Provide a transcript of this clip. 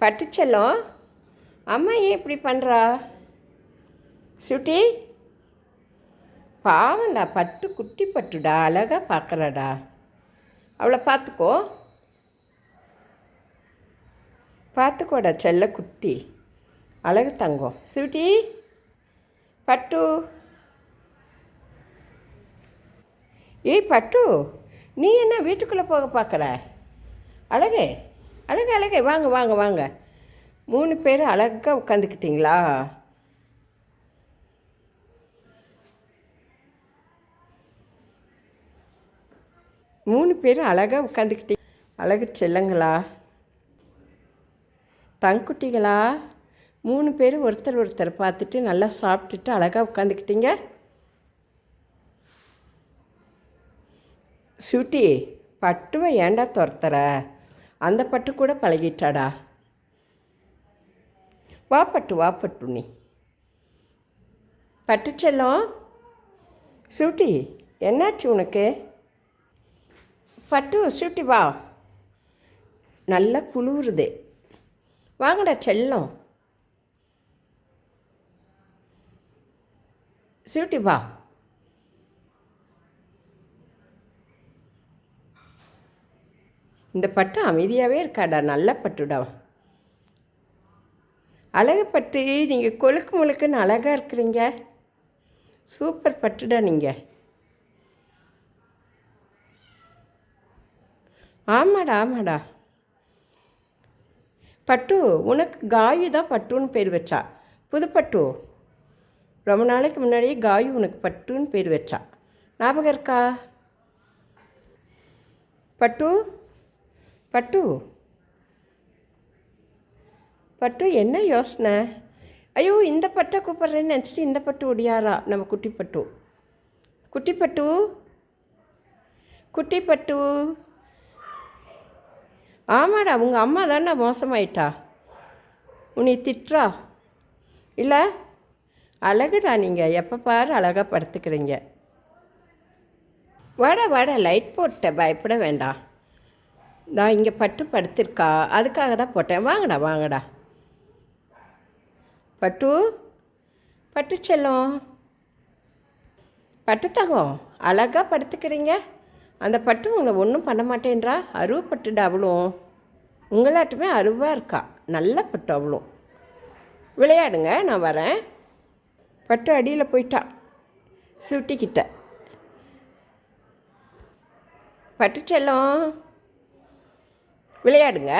பட்டுச்செல்லம். அம்மா ஏன் இப்படி பண்ணுறா சுட்டி பாவம்டா பட்டு குட்டி பட்டுடா அழகாக பார்க்குறாடா அவளை பார்த்துக்கோ. பார்த்துக்கோடா செல்ல குட்டி. அழகு தங்கம். சுட்டி பட்டு. ஏய் பட்டு நீ என்ன வீட்டுக்குள்ளே போக பார்க்குற? அழகே அழகு அழகே. வாங்க வாங்க வாங்க. மூணு பேர் அழகாக உட்காந்துக்கிட்டிங்களா மூணு பேர் அழகாக உட்காந்துக்கிட்டீங்க அழகு செல்லங்களா? தங்குட்டிகளா? மூணு பேர் ஒருத்தர் ஒருத்தர் பார்த்துட்டு நல்லா சாப்பிட்டுட்டு அழகாக உட்காந்துக்கிட்டீங்க சுட்டி பட்டுவை ஏன்டா துரத்துற? அந்த பட்டு கூட பழகிட்டாடா. வா பட்டு வா பட்டு நீ. பட்டு செல்லம். சுட்டி என்னாச்சு உனக்கு? பட்டு சுட்டி வா. நல்லா குளிருது. வாங்கடா செல்லம். சுட்டி வா. இந்த பட்டு அமைதியாகவே இருக்காடா நல்ல பட்டுடா. அழகு பட்டு நீங்கள் கொழுக்கு முழுக்குன்னு அழகாக இருக்கிறீங்க. சூப்பர் பட்டுடா நீங்கள் ஆமாடா ஆமாடா. பட்டு உனக்கு காயு தான் பட்டுன்னு பேர் வச்சா. புதுப்பட்டு ரொம்ப நாளைக்கு முன்னாடியே காயு உனக்கு பட்டுன்னு பேர் வச்சா. ஞாபகம் இருக்கா? பட்டு பட்டு. பட்டு என்ன யோசனை? ஐயோ இந்த பட்டை கூப்பிட்றேன்னு நினச்சிட்டு இந்த பட்டு ஒடியாரா? நம்ம குட்டி பட்டு. குட்டி பட்டு. குட்டி பட்டு. ஆமாடா உங்கள் அம்மா தானே மோசமாயிட்டா. உன்னை திட்டுறா. இல்லை அழகுடா நீங்கள் எப்போ பாரு அழகாக படுத்துக்கிறீங்க. வாடா வாடா லைட் போட்ட பயப்பட வேண்டாம். நான் இங்கே பட்டு படுத்திருக்கா? அதுக்காக தான் போட்டேன். வாங்கடா வாங்கடா. பட்டு பட்டு செல்லம். பட்டு தங்கம். அழகாக படுத்துக்கிறீங்க. அந்த பட்டு உங்களை ஒன்றும் பண்ண மாட்டேன்றா? அருவ பட்டுடா அவளும். உங்களாட்டுமே அருவாக இருக்கா. நல்ல பட்டு அவளும். விளையாடுங்க நான் வரேன். பட்டு அடியில் போயிட்டா. சுட்டிக்கிட்ட பட்டு செல்லம். விளையாடுங்க.